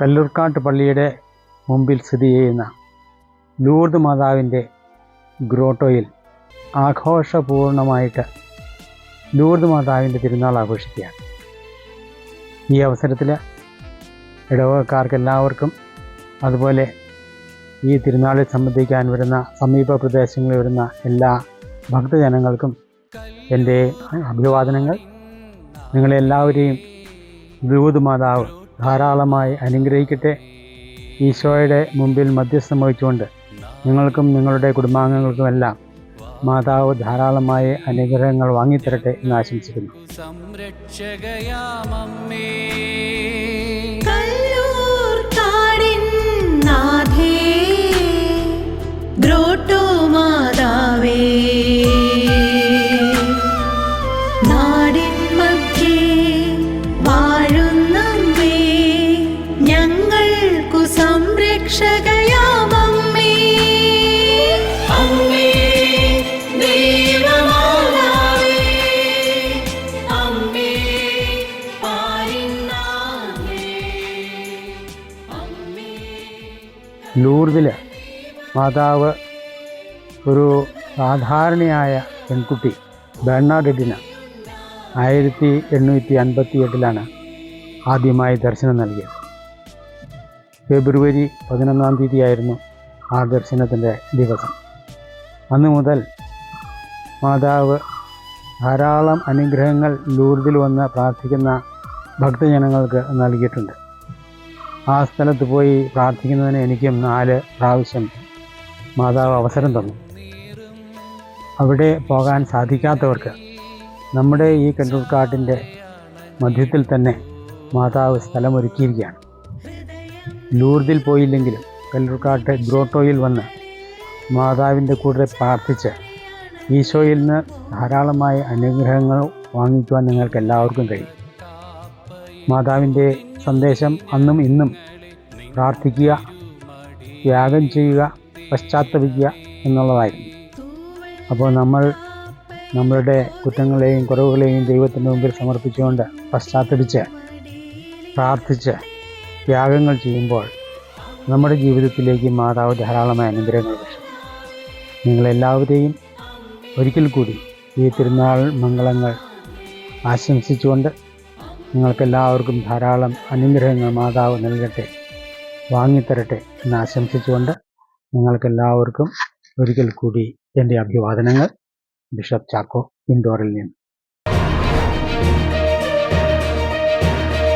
കല്ലൂർക്കാട്ട് പള്ളിയുടെ മുമ്പിൽ സ്ഥിതി ചെയ്യുന്ന ലൂർദ് മാതാവിന്റെ ഗ്രോട്ടോയിൽ ആഘോഷപൂർണമായിട്ട് ലൂർദ് മാതാവിന്റെ തിരുനാൾ ആഘോഷിക്കുകയാണ്. ഈ അവസരത്തിൽ ഇടവകക്കാർക്ക് എല്ലാവർക്കും അതുപോലെ ഈ തിരുനാളിൽ സംബന്ധിക്കാൻ വരുന്ന സമീപ പ്രദേശങ്ങളിൽ വരുന്ന എല്ലാ ഭക്തജനങ്ങൾക്കും എന്റെ അഭിവാദനങ്ങൾ. നിങ്ങളെല്ലാവരെയും ദൂത് മാതാവ് ധാരാളമായി അനുഗ്രഹിക്കട്ടെ. ഈശോയുടെ മുമ്പിൽ മധ്യസ്ഥം വഹിച്ചുകൊണ്ട് നിങ്ങൾക്കും നിങ്ങളുടെ കുടുംബാംഗങ്ങൾക്കുമെല്ലാം മാതാവ് ധാരാളമായ അനുഗ്രഹങ്ങൾ വാങ്ങിത്തരട്ടെ എന്ന് ആശംസിക്കുന്നു. സംരക്ഷകയാമമ്മേ. മാതാവേ. നാടിൻ മധ്യേ സംരക്ഷകയാമമ്മേ അമ്മേ ദൈവമാതാവേ. അമ്മേ പാരിന്നാഥേ അമ്മേ. ലൂർദിൽ മാതാവ് ഒരു സാധാരണയായ പെൺകുട്ടി ബെർണാഡെഡിന് ആയിരത്തി എണ്ണൂറ്റി അൻപത്തി എട്ടിലാണ് ആദ്യമായി ദർശനം നൽകിയത്. ഫെബ്രുവരി പതിനൊന്നാം തീയതിയായിരുന്നു ആ ദർശനത്തിന്റെ ദിവസം. അന്ന് മുതൽ മാതാവ് ധാരാളം അനുഗ്രഹങ്ങൾ ലൂർദിൽ വന്ന് പ്രാർത്ഥിക്കുന്ന ഭക്തജനങ്ങൾക്ക് നൽകിയിട്ടുണ്ട്. ആ സ്ഥലത്ത് പോയി പ്രാർത്ഥിക്കുന്നതിന് എനിക്കും നാല് പ്രാവശ്യം മാതാവ് അവസരം തന്നു. അവിടെ പോകാൻ സാധിക്കാത്തവർക്ക് നമ്മുടെ ഈ കണ്ടൂർക്കാട്ടിന്റെ മധ്യത്തിൽ തന്നെ മാതാവ് സ്ഥലമൊരുക്കിയിരിക്കുകയാണ്. ലൂർദിൽ പോയില്ലെങ്കിലും കല്ലൂർക്കാട്ട് ഗ്രോട്ടോയിൽ വന്ന് മാതാവിന്റെ കൂടെ പ്രാർത്ഥിച്ച് ഈശോയിൽ നിന്ന് ധാരാളമായ അനുഗ്രഹങ്ങൾ വാങ്ങിക്കുവാൻ നിങ്ങൾക്ക് എല്ലാവർക്കും കഴിയും. മാതാവിന്റെ സന്ദേശം അന്നും ഇന്നും പ്രാർത്ഥിക്കുക ത്യാഗം ചെയ്യുക പശ്ചാത്തപിക്കുക എന്നുള്ളതായിരുന്നു. അപ്പോൾ നമ്മൾ നമ്മളുടെ കുറ്റങ്ങളെയും കുറവുകളെയും ദൈവത്തിന്റെ മുമ്പിൽ സമർപ്പിച്ചുകൊണ്ട് പശ്ചാത്തപിച്ച് പ്രാർത്ഥിച്ച് ത്യാഗങ്ങൾ ചെയ്യുമ്പോൾ നമ്മുടെ ജീവിതത്തിലേക്ക് മാതാവ് ധാരാളമായ അനുഗ്രഹങ്ങൾ വരും. നിങ്ങളെല്ലാവരെയും ഒരിക്കൽ കൂടി ഈ തിരുനാൾ മംഗളങ്ങൾ ആശംസിച്ചുകൊണ്ട് നിങ്ങൾക്കെല്ലാവർക്കും ധാരാളം അനുഗ്രഹങ്ങൾ മാതാവ് നൽകട്ടെ വാങ്ങിത്തരട്ടെ എന്ന് ആശംസിച്ചുകൊണ്ട് നിങ്ങൾക്കെല്ലാവർക്കും ഒരിക്കൽ കൂടി എന്റെ അഭിവാദനങ്ങൾ. ബിഷപ്പ് ചാക്കോ ഇൻഡോറിൽ നിന്ന്.